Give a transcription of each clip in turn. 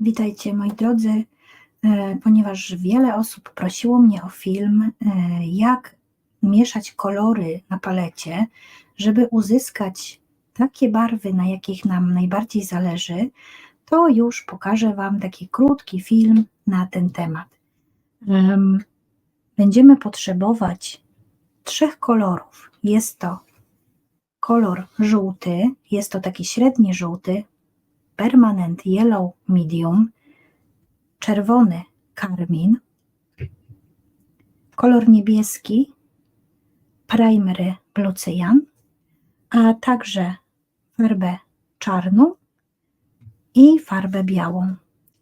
Witajcie moi drodzy, e, ponieważ wiele osób prosiło mnie o film, e, jak mieszać kolory na palecie, żeby uzyskać takie barwy, na jakich nam najbardziej zależy, to już pokażę Wam taki krótki film na ten temat. Em, Będziemy potrzebować trzech kolorów. Jest to kolor żółty, jest to taki średni żółty, permanent yellow medium, czerwony karmin, kolor niebieski, primery blue cyan, a także farbę czarną i farbę białą.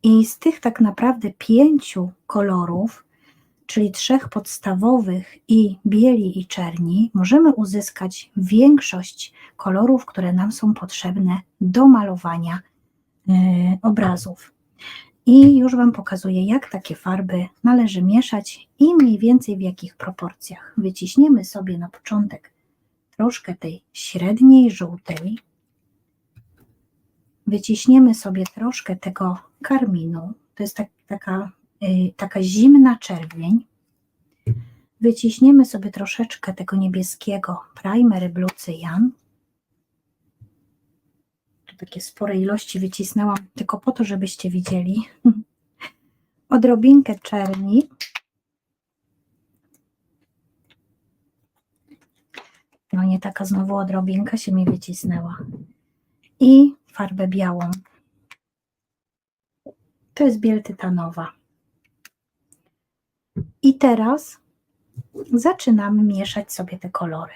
I z tych tak naprawdę pięciu kolorów, czyli trzech podstawowych i bieli i czerni, możemy uzyskać większość kolorów, które nam są potrzebne do malowania obrazów. I już Wam pokazuję, jak takie farby należy mieszać i mniej więcej w jakich proporcjach. Wyciśniemy sobie na początek troszkę tej średniej żółtej. Wyciśniemy sobie troszkę tego karminu. To jest tak, taka, y, taka zimna czerwień. Wyciśniemy sobie troszeczkę tego niebieskiego primer blue cyan tu takie spore ilości wycisnęłam, tylko po to, żebyście widzieli. Odrobinkę czerni. No nie taka znowu odrobinka się mi wycisnęła. I farbę białą. To jest biel tytanowa. I teraz zaczynamy mieszać sobie te kolory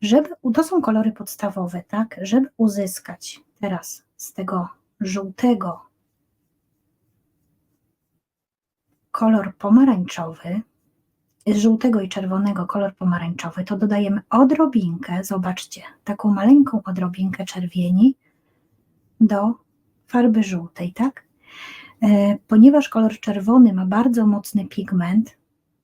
żeby, to są kolory podstawowe, tak, żeby uzyskać teraz z tego żółtego kolor pomarańczowy, z żółtego i czerwonego kolor pomarańczowy, to dodajemy odrobinkę, zobaczcie, taką maleńką odrobinkę czerwieni do farby żółtej, tak? E, ponieważ kolor czerwony ma bardzo mocny pigment,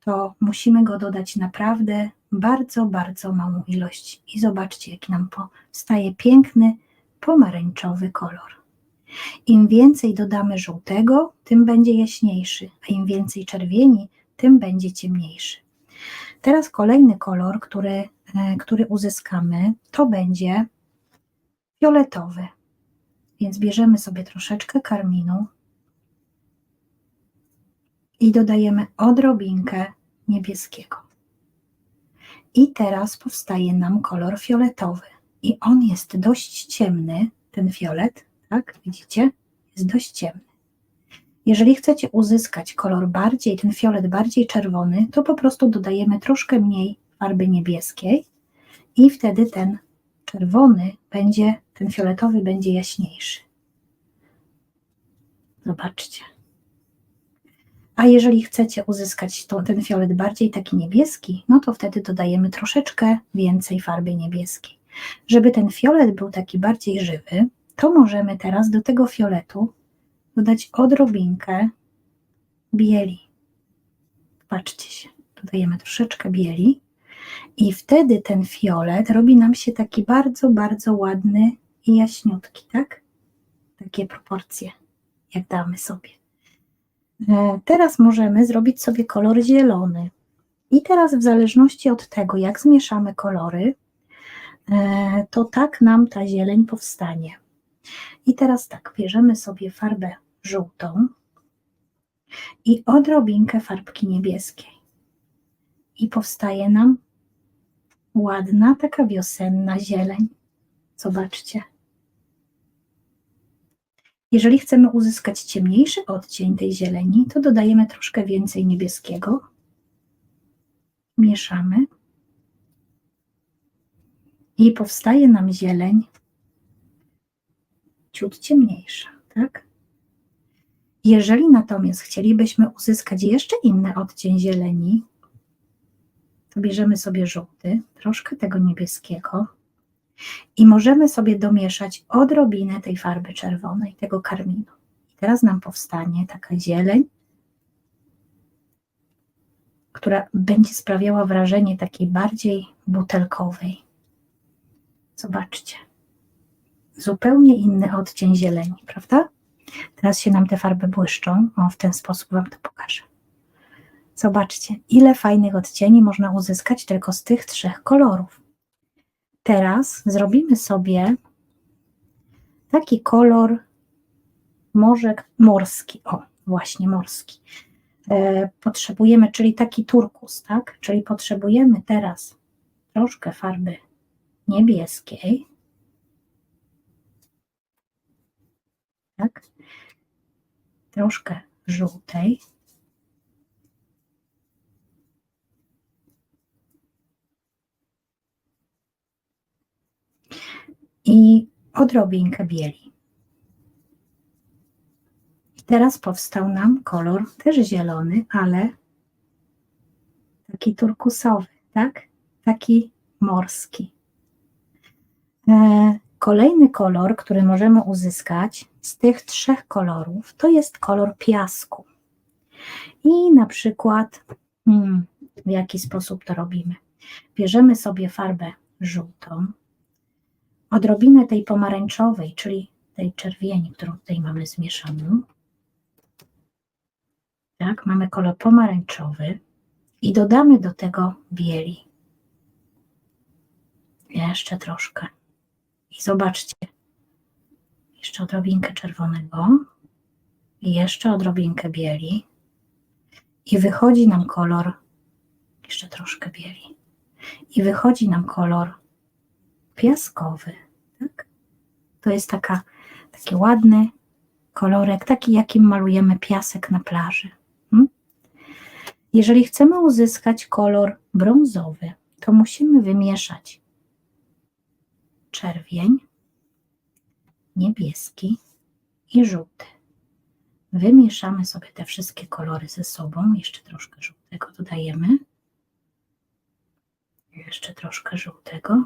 to musimy go dodać naprawdę bardzo, bardzo małą ilość. I zobaczcie, jaki nam powstaje piękny pomarańczowy kolor. Im więcej dodamy żółtego, tym będzie jaśniejszy, a im więcej czerwieni, tym będzie ciemniejszy. Teraz kolejny kolor, który, e, który uzyskamy, to będzie fioletowy. Więc bierzemy sobie troszeczkę karminu i dodajemy odrobinkę niebieskiego. I teraz powstaje nam kolor fioletowy. I on jest dość ciemny, ten fiolet, tak? Widzicie? Jest dość ciemny. Jeżeli chcecie uzyskać kolor bardziej, ten fiolet bardziej czerwony, to po prostu dodajemy troszkę mniej farby niebieskiej i wtedy ten czerwony będzie, ten fioletowy będzie jaśniejszy. Zobaczcie. A jeżeli chcecie uzyskać to, ten fiolet bardziej taki niebieski, no to wtedy dodajemy troszeczkę więcej farby niebieskiej. Żeby ten fiolet był taki bardziej żywy, to możemy teraz do tego fioletu dodać odrobinkę bieli. Patrzcie się, dodajemy troszeczkę bieli i wtedy ten fiolet robi nam się taki bardzo, bardzo ładny i jaśniutki, tak? Takie proporcje, jak damy sobie. E, teraz możemy zrobić sobie kolor zielony. I teraz w zależności od tego, jak zmieszamy kolory, e, to tak nam ta zieleń powstanie. I teraz tak, bierzemy sobie farbę żółtą i odrobinkę farbki niebieskiej. I powstaje nam ładna, taka wiosenna zieleń. Zobaczcie. Jeżeli chcemy uzyskać ciemniejszy odcień tej zieleni, to dodajemy troszkę więcej niebieskiego. Mieszamy. I powstaje nam zieleń ciut ciemniejsza, tak? Jeżeli natomiast chcielibyśmy uzyskać jeszcze inny odcień zieleni, to bierzemy sobie żółty, troszkę tego niebieskiego, i możemy sobie domieszać odrobinę tej farby czerwonej, tego karminu. I teraz nam powstanie taka zieleń, która będzie sprawiała wrażenie takiej bardziej butelkowej. Zobaczcie. Zupełnie inny odcień zieleni, prawda? Teraz się nam te farby błyszczą. O, w ten sposób Wam to pokażę. Zobaczcie, ile fajnych odcieni można uzyskać tylko z tych trzech kolorów. Teraz zrobimy sobie taki kolor morzek morski. O, właśnie morski. E, potrzebujemy, czyli taki turkus, tak? Czyli potrzebujemy teraz troszkę farby niebieskiej. Tak? Troszkę żółtej. I odrobinkę bieli. Teraz powstał nam kolor też zielony, ale taki turkusowy, tak? Taki morski. E, kolejny kolor, który możemy uzyskać z tych trzech kolorów, to jest kolor piasku. I na przykład, hmm, w jaki sposób to robimy? Bierzemy sobie farbę żółtą, odrobinę tej pomarańczowej, czyli tej czerwieni, którą tutaj mamy zmieszaną. Tak, mamy kolor pomarańczowy i dodamy do tego bieli. Jeszcze troszkę. I zobaczcie, jeszcze odrobinkę czerwonego i jeszcze odrobinkę bieli. I wychodzi nam kolor, jeszcze troszkę bieli. I wychodzi nam kolor piaskowy. To jest taka, taki ładny kolorek, taki jakim malujemy piasek na plaży. Hmm? Jeżeli chcemy uzyskać kolor brązowy, to musimy wymieszać czerwień, niebieski i żółty. Wymieszamy sobie te wszystkie kolory ze sobą. Jeszcze troszkę żółtego dodajemy. Jeszcze troszkę żółtego.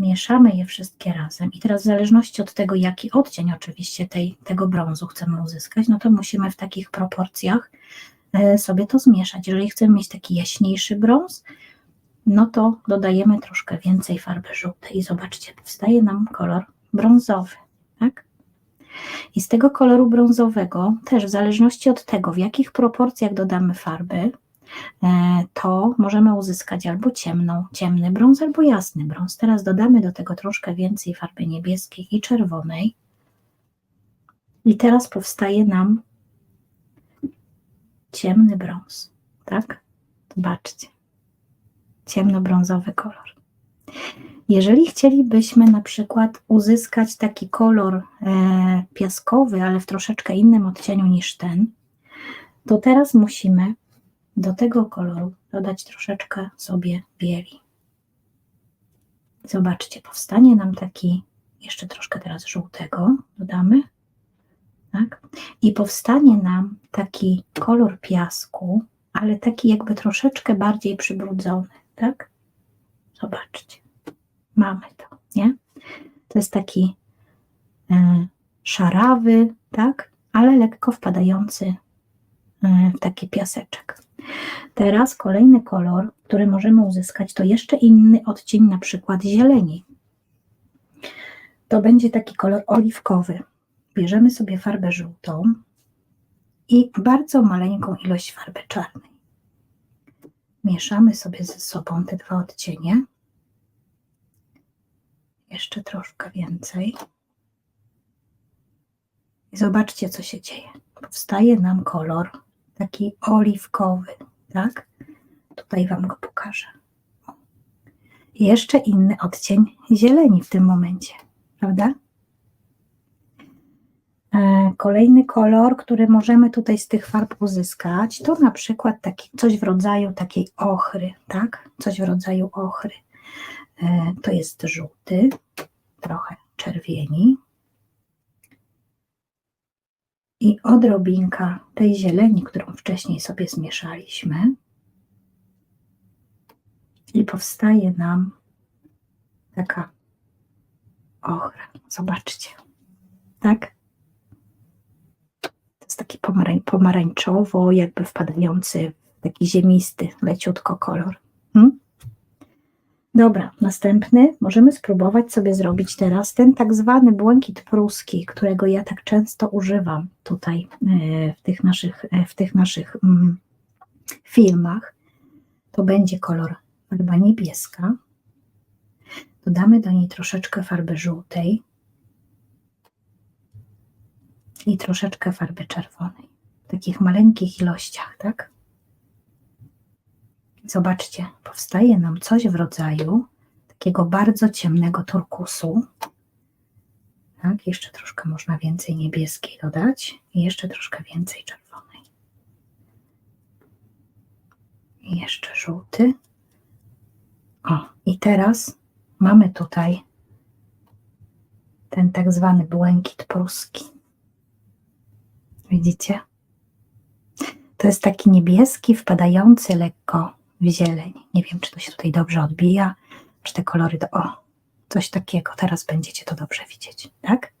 Mieszamy je wszystkie razem. I teraz w zależności od tego, jaki odcień oczywiście tej, tego brązu chcemy uzyskać, no to musimy w takich proporcjach e, sobie to zmieszać. Jeżeli chcemy mieć taki jaśniejszy brąz, no to dodajemy troszkę więcej farby żółtej i zobaczcie, powstaje nam kolor brązowy, tak? I z tego koloru brązowego, też w zależności od tego, w jakich proporcjach dodamy farby, to możemy uzyskać albo ciemną, ciemny brąz, albo jasny brąz. Teraz dodamy do tego troszkę więcej farby niebieskiej i czerwonej. I teraz powstaje nam ciemny brąz, tak? Zobaczcie ciemnobrązowy kolor. Jeżeli chcielibyśmy na przykład uzyskać taki kolor e, piaskowy, ale w troszeczkę innym odcieniu niż ten, to teraz musimy do tego koloru dodać troszeczkę sobie bieli. Zobaczcie, powstanie nam taki, jeszcze troszkę teraz żółtego dodamy, tak? I powstanie nam taki kolor piasku, ale taki jakby troszeczkę bardziej przybrudzony tak? Zobaczcie, mamy to, nie? To jest taki y, szarawy, tak? Ale lekko wpadający y, w taki piaseczek. Teraz kolejny kolor, który możemy uzyskać, to jeszcze inny odcień, na przykład zieleni. To będzie taki kolor oliwkowy. Bierzemy sobie farbę żółtą i bardzo maleńką ilość farby czarnej. Mieszamy sobie ze sobą te dwa odcienie. Jeszcze troszkę więcej. I zobaczcie, co się dzieje. Powstaje nam kolor taki oliwkowy, tak? Tutaj Wam go pokażę. Jeszcze inny odcień zieleni w tym momencie, prawda? E, kolejny kolor, który możemy tutaj z tych farb uzyskać, to na przykład taki, coś w rodzaju takiej ochry, tak? Coś w rodzaju ochry. E, to jest żółty, trochę czerwieni. I odrobinka tej zieleni, którą wcześniej sobie zmieszaliśmy. I powstaje nam taka ochra. Zobaczcie. Tak? jest taki pomarań, pomarańczowo, jakby wpadający, taki ziemisty, leciutko kolor. Hmm? Dobra, następny możemy spróbować sobie zrobić teraz ten tak zwany błękit pruski, którego ja tak często używam tutaj e, w tych naszych, e, w tych naszych mm, filmach. To będzie kolor farba niebieska. Dodamy do niej troszeczkę farby żółtej i troszeczkę farby czerwonej. W takich maleńkich ilościach, tak? Zobaczcie, powstaje nam coś w rodzaju takiego bardzo ciemnego turkusu. Tak, jeszcze troszkę można więcej niebieskiej dodać i jeszcze troszkę więcej czerwonej. I jeszcze żółty. O, i teraz mamy tutaj ten tak zwany błękit pruski. Widzicie? To jest taki niebieski, wpadający lekko zieleń. Nie wiem, czy to się tutaj dobrze odbija, czy te kolory do. O, coś takiego. Teraz będziecie to dobrze widzieć, tak?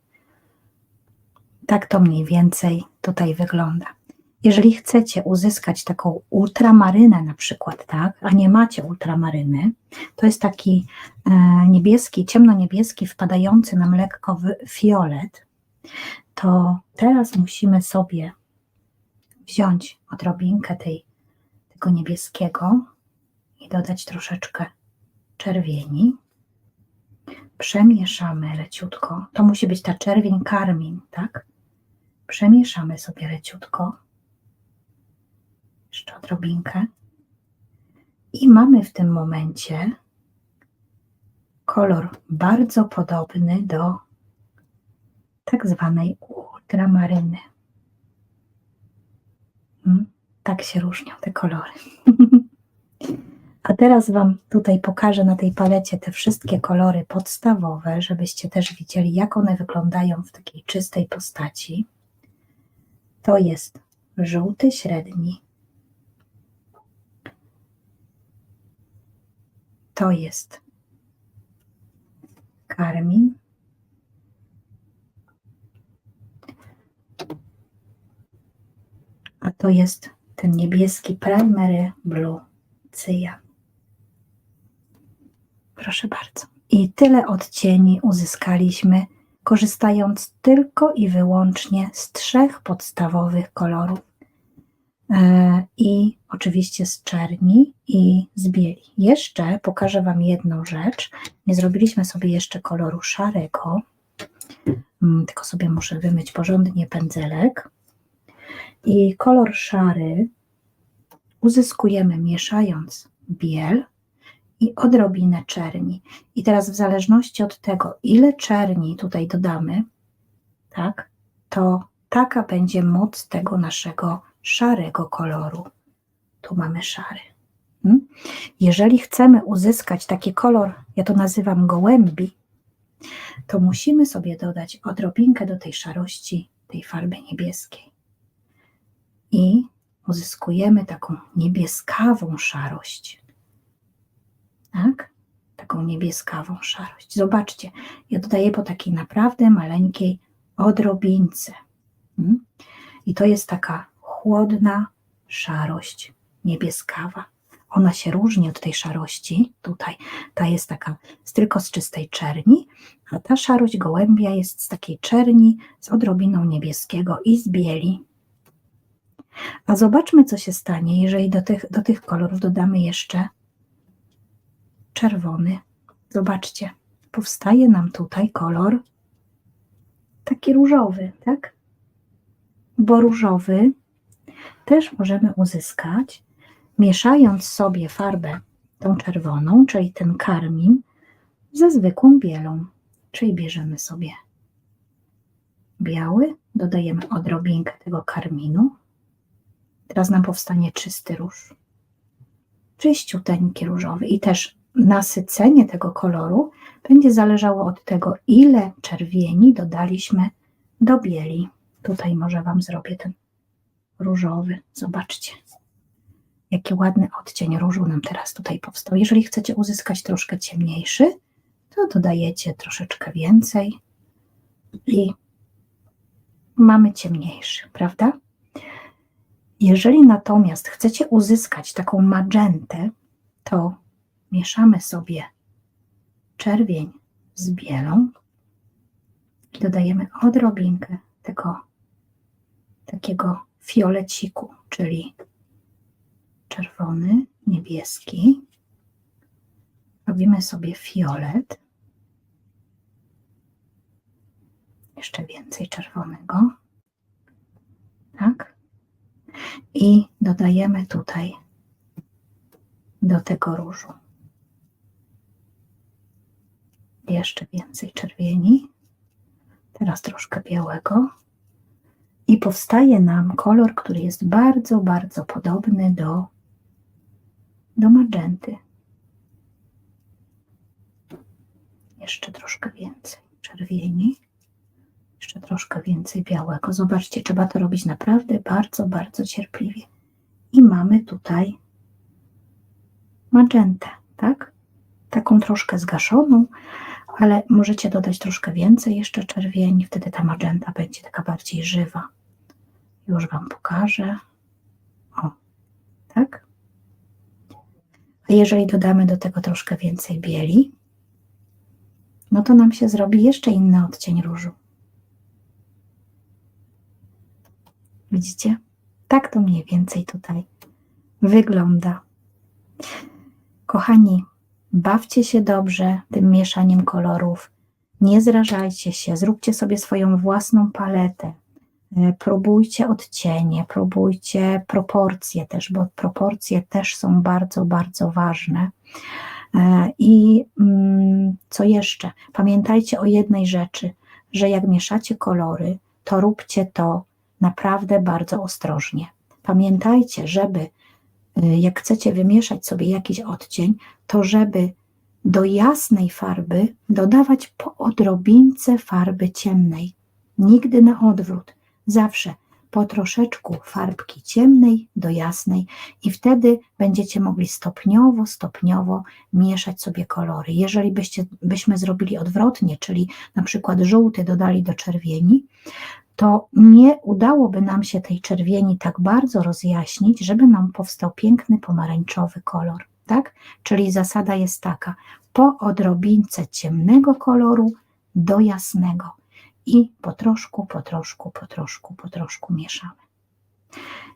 Tak to mniej więcej tutaj wygląda. Jeżeli chcecie uzyskać taką ultramarynę na przykład, tak, a nie macie ultramaryny, to jest taki e, niebieski, ciemno-niebieski, wpadający nam lekko w fiolet, to teraz musimy sobie wziąć odrobinkę tej, tego niebieskiego i dodać troszeczkę czerwieni. Przemieszamy leciutko. To musi być ta czerwień karmin, tak? Przemieszamy sobie leciutko. Jeszcze odrobinkę. I mamy w tym momencie kolor bardzo podobny do tak zwanej ultramaryny. Hmm? Tak się różnią te kolory. A teraz Wam tutaj pokażę na tej palecie te wszystkie kolory podstawowe, żebyście też widzieli, jak one wyglądają w takiej czystej postaci. To jest żółty średni. To jest karmin. A to jest ten niebieski Primary Blue Cyjan. Proszę bardzo. I tyle odcieni uzyskaliśmy, korzystając tylko i wyłącznie z trzech podstawowych kolorów. E, I oczywiście z czerni i z bieli. Jeszcze pokażę Wam jedną rzecz. Nie zrobiliśmy sobie jeszcze koloru szarego, mm, tylko sobie muszę wymyć porządnie pędzelek. I kolor szary uzyskujemy mieszając biel i odrobinę czerni. I teraz w zależności od tego, ile czerni tutaj dodamy, tak, to taka będzie moc tego naszego szarego koloru. Tu mamy szary. Hmm? Jeżeli chcemy uzyskać taki kolor, ja to nazywam gołębi, to musimy sobie dodać odrobinkę do tej szarości tej farby niebieskiej. I uzyskujemy taką niebieskawą szarość tak? Taką niebieskawą szarość. Zobaczcie, ja dodaję po takiej naprawdę maleńkiej odrobince. Hmm? I to jest taka chłodna szarość niebieskawa. Ona się różni od tej szarości tutaj. Ta jest taka tylko z czystej czerni, a ta szarość gołębia jest z takiej czerni z odrobiną niebieskiego i z bieli. A zobaczmy, co się stanie, jeżeli do tych, do tych kolorów dodamy jeszcze czerwony. Zobaczcie, powstaje nam tutaj kolor taki różowy, tak? Bo różowy też możemy uzyskać, mieszając sobie farbę tą czerwoną, czyli ten karmin, ze zwykłą bielą. Czyli bierzemy sobie biały, dodajemy odrobinkę tego karminu. Teraz nam powstanie czysty róż. Czyściuteńki różowy i też nasycenie tego koloru będzie zależało od tego, ile czerwieni dodaliśmy do bieli. Tutaj może Wam zrobię ten różowy. Zobaczcie, jaki ładny odcień różu nam teraz tutaj powstał. Jeżeli chcecie uzyskać troszkę ciemniejszy, to dodajecie troszeczkę więcej i mamy ciemniejszy, prawda? Jeżeli natomiast chcecie uzyskać taką magentę, to mieszamy sobie czerwień z bielą i dodajemy odrobinkę tego takiego fioleciku, czyli czerwony, niebieski. Robimy sobie fiolet. Jeszcze więcej czerwonego. Tak. I dodajemy tutaj do tego różu jeszcze więcej czerwieni. Teraz troszkę białego. I powstaje nam kolor, który jest bardzo, bardzo podobny do, do magenty. Jeszcze troszkę więcej czerwieni. Jeszcze troszkę więcej białego. Zobaczcie, trzeba to robić naprawdę bardzo, bardzo cierpliwie. I mamy tutaj magentę, tak? Taką troszkę zgaszoną, ale możecie dodać troszkę więcej jeszcze czerwieni, wtedy ta magenta będzie taka bardziej żywa. Już Wam pokażę. O, tak? A jeżeli dodamy do tego troszkę więcej bieli, no to nam się zrobi jeszcze inny odcień różu. Widzicie? Tak to mniej więcej tutaj wygląda. Kochani, bawcie się dobrze tym mieszaniem kolorów. Nie zrażajcie się, zróbcie sobie swoją własną paletę. E, Próbujcie odcienie, próbujcie proporcje też, bo proporcje też są bardzo, bardzo ważne. E, I mm, co jeszcze? Pamiętajcie o jednej rzeczy, że jak mieszacie kolory, to róbcie to naprawdę bardzo ostrożnie. Pamiętajcie, żeby y, jak chcecie wymieszać sobie jakiś odcień, to żeby do jasnej farby dodawać po odrobince farby ciemnej. Nigdy na odwrót. Zawsze po troszeczku farbki ciemnej do jasnej i wtedy będziecie mogli stopniowo, stopniowo mieszać sobie kolory. Jeżeli byście, byśmy zrobili odwrotnie, czyli na przykład żółty dodali do czerwieni, to nie udałoby nam się tej czerwieni tak bardzo rozjaśnić, żeby nam powstał piękny pomarańczowy kolor. Tak? Czyli zasada jest taka: po odrobince ciemnego koloru do jasnego i po troszku, po troszku, po troszku, po troszku mieszamy.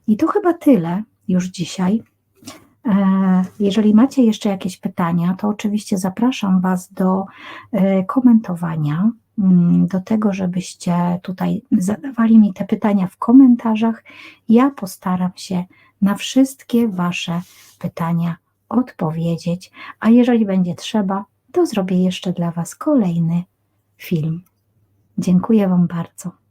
I to chyba tyle już dzisiaj. E, Jeżeli macie jeszcze jakieś pytania, to oczywiście zapraszam Was do e, komentowania, do tego, żebyście tutaj zadawali mi te pytania w komentarzach. Ja postaram się na wszystkie Wasze pytania odpowiedzieć, a jeżeli będzie trzeba, to zrobię jeszcze dla Was kolejny film. Dziękuję Wam bardzo.